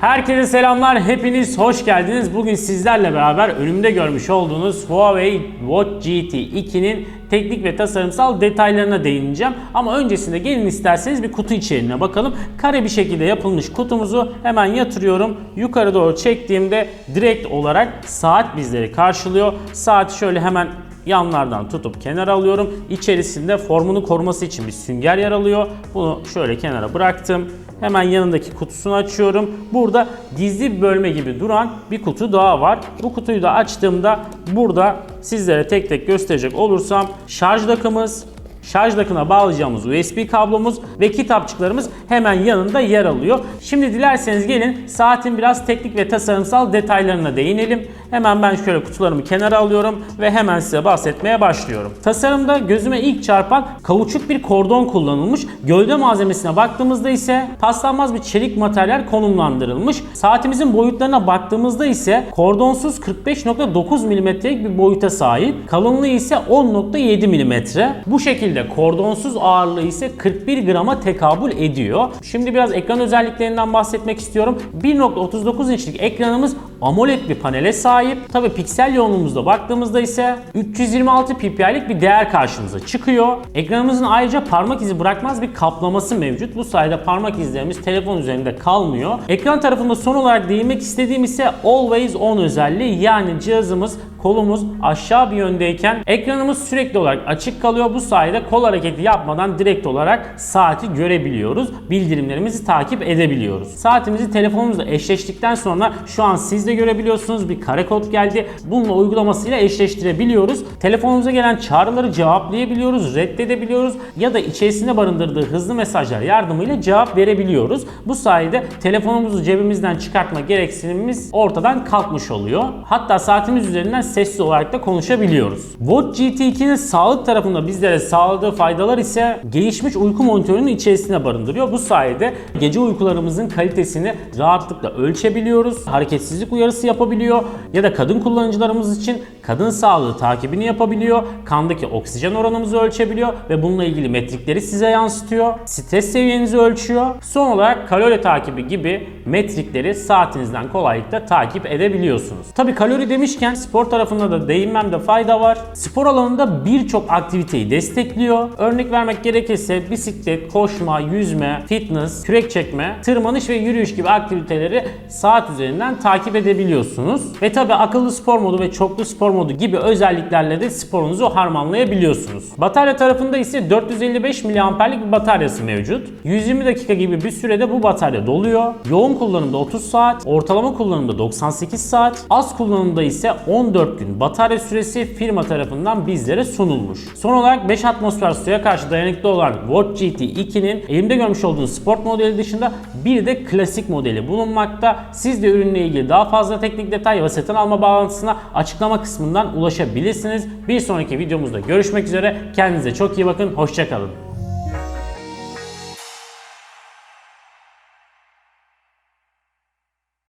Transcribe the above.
Herkese selamlar, hepiniz hoş geldiniz. Bugün sizlerle beraber önümde görmüş olduğunuz Huawei Watch GT 2'nin teknik ve tasarımsal detaylarına değineceğim. Ama öncesinde gelin isterseniz bir kutu içeriğine bakalım. Kare bir şekilde yapılmış kutumuzu hemen yatırıyorum. Yukarı doğru çektiğimde direkt olarak saat bizleri karşılıyor. Saati şöyle hemen yanlardan tutup kenara alıyorum. İçerisinde formunu koruması için bir sünger yer alıyor. Bunu şöyle kenara bıraktım. Hemen yanındaki kutusunu açıyorum. Burada gizli bölme gibi duran bir kutu daha var. Bu kutuyu da açtığımda burada sizlere tek tek gösterecek olursam şarj takımız, şarj takına bağlayacağımız USB kablomuz ve kitapçıklarımız hemen yanında yer alıyor. Şimdi dilerseniz gelin saatin biraz teknik ve tasarımsal detaylarına değinelim. Hemen ben şöyle kutularımı kenara alıyorum ve hemen size bahsetmeye başlıyorum. Tasarımda gözüme ilk çarpan kauçuk bir kordon kullanılmış. Gövde malzemesine baktığımızda ise paslanmaz bir çelik materyal konumlandırılmış. Saatimizin boyutlarına baktığımızda ise kordonsuz 45.9 mm'lik bir boyuta sahip. Kalınlığı ise 10.7 mm. Bu şekilde kordonsuz ağırlığı ise 41 grama tekabül ediyor. Şimdi biraz ekran özelliklerinden bahsetmek istiyorum. 1.39 inçlik ekranımız AMOLED bir panele sahip. Tabi piksel yoğunluğumuzda baktığımızda ise 326 ppi'lik bir değer karşımıza çıkıyor. Ekranımızın ayrıca parmak izi bırakmaz bir kaplaması mevcut. Bu sayede parmak izlerimiz telefon üzerinde kalmıyor. Ekran tarafında son olarak değinmek istediğim ise Always On özelliği yani cihazımız kolumuz aşağı bir yöndeyken ekranımız sürekli olarak açık kalıyor. Bu sayede kol hareketi yapmadan direkt olarak saati görebiliyoruz. Bildirimlerimizi takip edebiliyoruz. Saatimizi telefonumuzla eşleştikten sonra şu an siz de görebiliyorsunuz. Bir kare kod geldi. Bununla uygulamasıyla eşleştirebiliyoruz. Telefonumuza gelen çağrıları cevaplayabiliyoruz, reddedebiliyoruz ya da içerisinde barındırdığı hızlı mesajlar yardımıyla cevap verebiliyoruz. Bu sayede telefonumuzu cebimizden çıkartma gereksinimimiz ortadan kalkmış oluyor. Hatta saatimiz üzerinden sessiz olarak da konuşabiliyoruz. Watch GT2'nin sağlık tarafında bizlere sağladığı faydalar ise gelişmiş uyku monitörünün içerisine barındırıyor. Bu sayede gece uykularımızın kalitesini rahatlıkla ölçebiliyoruz. Hareketsizlik uyarısı yapabiliyor ya da kadın kullanıcılarımız için kadın sağlığı takibini yapabiliyor. Kandaki oksijen oranımızı ölçebiliyor ve bununla ilgili metrikleri size yansıtıyor. Stres seviyenizi ölçüyor. Son olarak kalori takibi gibi metrikleri saatinizden kolaylıkla takip edebiliyorsunuz. Tabi kalori demişken spor tarafında da değinmemde fayda var. Spor alanında birçok aktiviteyi destekliyor. Örnek vermek gerekirse bisiklet, koşma, yüzme, fitness, kürek çekme, tırmanış ve yürüyüş gibi aktiviteleri saat üzerinden takip edebiliyorsunuz. Ve tabi akıllı spor modu ve çoklu spor modu gibi özelliklerle de sporunuzu harmanlayabiliyorsunuz. Batarya tarafında ise 455 mAh'lik bir bataryası mevcut. 120 dakika gibi bir sürede bu batarya doluyor. Yoğun kullanımda 30 saat, ortalama kullanımda 98 saat, az kullanımda ise 14 gün batarya süresi firma tarafından bizlere sunulmuş. Son olarak 5 atmosfer suya karşı dayanıklı olan Watch GT 2'nin elimde görmüş olduğunuz sport modeli dışında bir de klasik modeli bulunmakta. Siz de ürünle ilgili daha fazla teknik detay ve satın alma bağlantısına açıklama kısmından ulaşabilirsiniz. Bir sonraki videomuzda görüşmek üzere. Kendinize çok iyi bakın. Hoşçakalın.